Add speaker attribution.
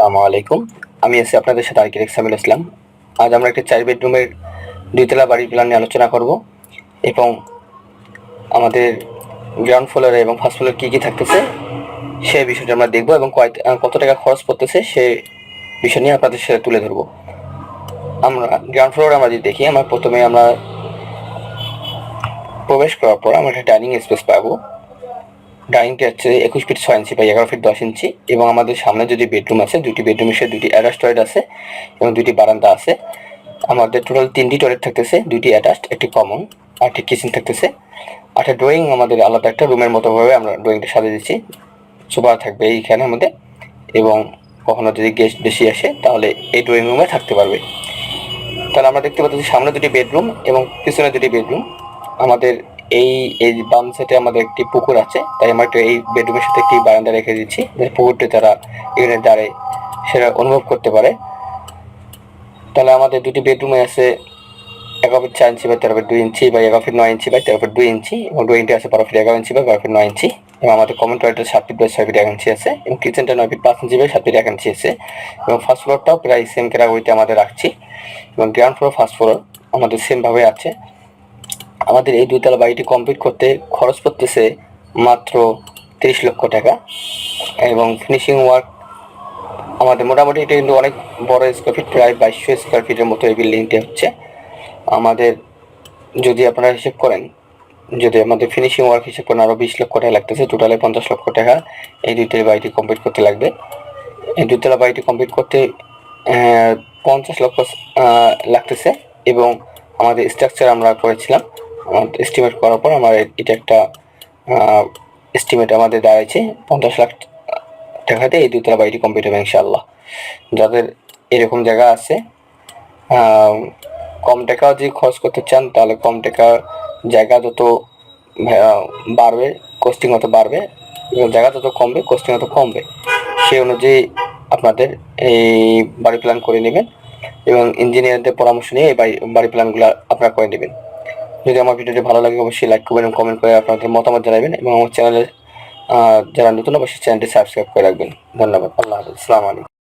Speaker 1: আসসালামু আলাইকুম। আমি আছি আপনাদের সাথে আরকির সামিল ইসলাম। আজ আমরা একটি চার বেডরুমের দুইতলা বাড়ির প্ল্যান নিয়ে আলোচনা করব এবং আমাদের গ্রাউন্ড ফ্লোরে এবং ফার্স্ট ফ্লোরে কী কী থাকতেছে সেই বিষয়টা আমরা দেখব এবং কয় কত টাকা খরচ পড়তেছে সে বিষয় নিয়ে আপনাদের সাথে তুলে ধরবো। আমরা গ্রাউন্ড ফ্লোরে আমরা যদি দেখি, আমরা প্রথমে আমরা প্রবেশ করার পর আমরা একটা ডাইনিং স্পেস পাবো। ডাইনিংটি হচ্ছে একুশ ফিট ছয় ইঞ্চি বা এগারো ফিট দশ ইঞ্চি এবং আমাদের সামনে যদি বেডরুম আছে দুটি বেডরুমের সাথে দুটি অ্যাটাচ টয়লেট আছে এবং দুটি বারান্দা আছে। আমাদের টোটাল তিনটি টয়লেট থাকতেছে দুটি অ্যাটাচড, একটি কমন আর একটি কিচেন থাকতেছে। আর একটা ড্রয়িং আমাদের আলাদা একটা রুমের মতো ভাবে আমরা ড্রয়িংটা সাজিয়ে দিচ্ছি। সোফা থাকবে এইখানে আমাদের এবং কখনো যদি গেস্ট বেশি আসে তাহলে এই ড্রয়িং রুমে থাকতে পারবে। তাহলে আমরা দেখতে পাচ্ছি সামনে দুটি বেডরুম এবং পিছনে দুটি বেডরুম আমাদের এই এই বাম সাইডে আমাদের একটি পুকুর আছে, তাই আমরা একটু এই বেডরুমের সাথে একটি বারান্দা রেখে দিচ্ছি পুকুরটি তারা এখানে দাঁড়ায় সেটা অনুভব করতে পারে। তাহলে আমাদের দুটি বেডরুমে আছে এগারো ফিট চার ইঞ্চি বা তেরো ফিট দুই ইঞ্চি বা এগারো ফিট নয় ইঞ্চি বা তেরো ফিট দুই ইঞ্চি এবং ড্রয়িংটি আছে বারো ফিট এগারো ইঞ্চি বা বারো ফিট নয় ইঞ্চি এবং আমাদের কমন টয়লেটের সাত ফিট বাই ছয় ফিট এক ইঞ্চি আছে এবং কিচেনটা নয় ফিট পাঁচ ইঞ্চি বাই সাত ফিট এক ইঞ্চি আছে এবং ফার্স্ট ফ্লোরটাও প্রায় সেম ক্যাটাগরিতে আমাদের রাখছি এবং গ্রাউন্ড ফ্লোর ফার্স্ট ফ্লোর আমাদের সেমভাবে আছে। আমাদের এই দুইতলা বাড়িটি কমপ্লিট করতে খরচ পড়তেছে মাত্র তিরিশ লক্ষ টাকা এবং ফিনিশিং ওয়ার্ক আমাদের মোটামুটি এটা কিন্তু অনেক বড় স্কোয়ার ফিট প্রায় বাইশশো স্কোয়ার ফিটের মতো এই বিল্ডিংটি হচ্ছে। আমাদের যদি আপনারা হিসেব করেন, যদি আমাদের ফিনিশিং ওয়ার্ক হিসেব করেন আরও বিশ লক্ষ টাকা লাগতেছে টোটালে পঞ্চাশ লক্ষ টাকা এই দুইতলা বাড়িটি কমপ্লিট করতে লাগবে। এই দুইতলা বাড়িটি কমপ্লিট করতে পঞ্চাশ লক্ষ লাগতেছে এবং আমাদের স্ট্রাকচার আমরা করেছিলাম এস্টিমেট করার পর আমার এটা একটা এস্টিমেট আমাদের দাঁড়াইছে পঞ্চাশ লাখ টাকাতে এই দুতলা বাড়িটি কমপ্লিট হবে ইনশাল্লাহ যাদের এরকম জায়গা আছে কম টাকাও যদি খরচ করতে চান, তাহলে কম টাকা জায়গা যত বাড়বে কস্টিং অত বাড়বে এবং জায়গা যত কমবে কস্টিং অত কমবে। সেই অনুযায়ী আপনাদের এই বাড়ি প্ল্যান করে নেবেন এবং ইঞ্জিনিয়ারদের পরামর্শ নিয়ে এই বাড়ি বাড়ি প্ল্যানগুলো আপনারা করে নেবেন। যদি আমার ভিডিওটি ভালো লাগে, অবশ্যই লাইক করবেন এবং কমেন্ট করে আপনাদের মতামত জানাবেন এবং আমার চ্যানেলে যারা নতুন, অবশ্যই চ্যানেলটি সাবস্ক্রাইব করে রাখবেন। ধন্যবাদ। আল্লাহ হাফিজ। আলাইকুম।